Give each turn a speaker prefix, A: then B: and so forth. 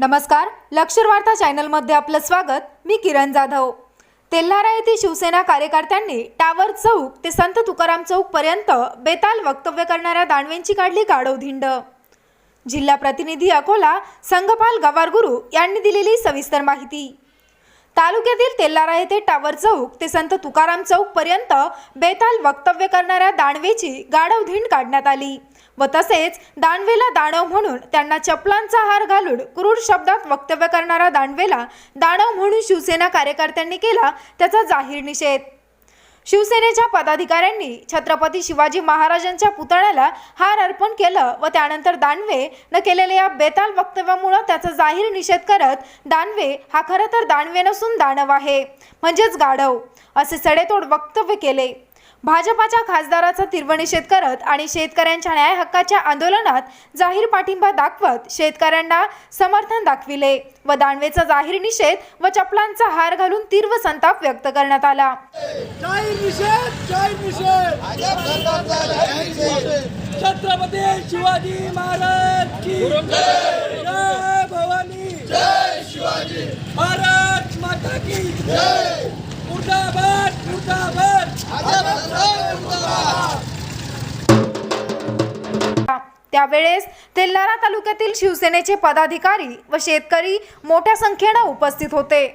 A: नमस्कार लक्षर वार्ता चॅनलमध्ये आपलं स्वागत. मी किरण जाधव. तेल्हारा येथील शिवसेना कार्यकर्त्यांनी टावर चौक ते संत तुकाराम चौकपर्यंत बेताल वक्तव्य करणाऱ्या दानवेंची काढली गाढव धिंड. जिल्हा प्रतिनिधी अकोला संघपाल गवारगुरू यांनी दिलेली सविस्तर माहिती. तालुक्यातील तेल्लारा येथे टावर चौक ते संत तुकाराम चौक पर्यंत बेताल वक्तव्य करणाऱ्या दानवेची गाढव काढण्यात आली व तसेच दानवेला दानव म्हणून त्यांना चपलांचा हार घालून क्रूर शब्दात वक्तव्य करणाऱ्या दानवेला दानव म्हणून शिवसेना कार्यकर्त्यांनी केला त्याचा जाहीर निषेध. शिवसेनेच्या पदाधिकाऱ्यांनी छत्रपती शिवाजी महाराजांच्या पुतळ्याला हार अर्पण केलं व त्यानंतर दानवे न केलेल्या या बेताल वक्तव्यामुळं त्याचा जाहीर निषेध करत दानवे हा खरं तर दानवे नसून दानव आहे म्हणजेच गाढव असे सडेतोड वक्तव्य केले. भाजपाच्या खासदाराचा तीव्र निषेध करत आणि शेतकऱ्यांच्या न्याय हक्काच्या आंदोलनात जाहीर पाठिंबा दाखवत शेतकऱ्यांना समर्थन दाखविले व दानवेचा जाहीर निषेध व चपलांचा हार घालून तीव्र संताप व्यक्त करण्यात आला.
B: जाहीर निषेध जाहीर निषेध. छत्रपती शिवाजी महाराज की जय. भवानी जय शिवाजी महाराज माता की जय. मुर्दाबाद मुर्दाबाद.
A: त्यावेळेस तेल्लारा तालुक्यातील शिवसेनेचे पदाधिकारी व शेतकरी मोठ्या संख्येनं उपस्थित होते.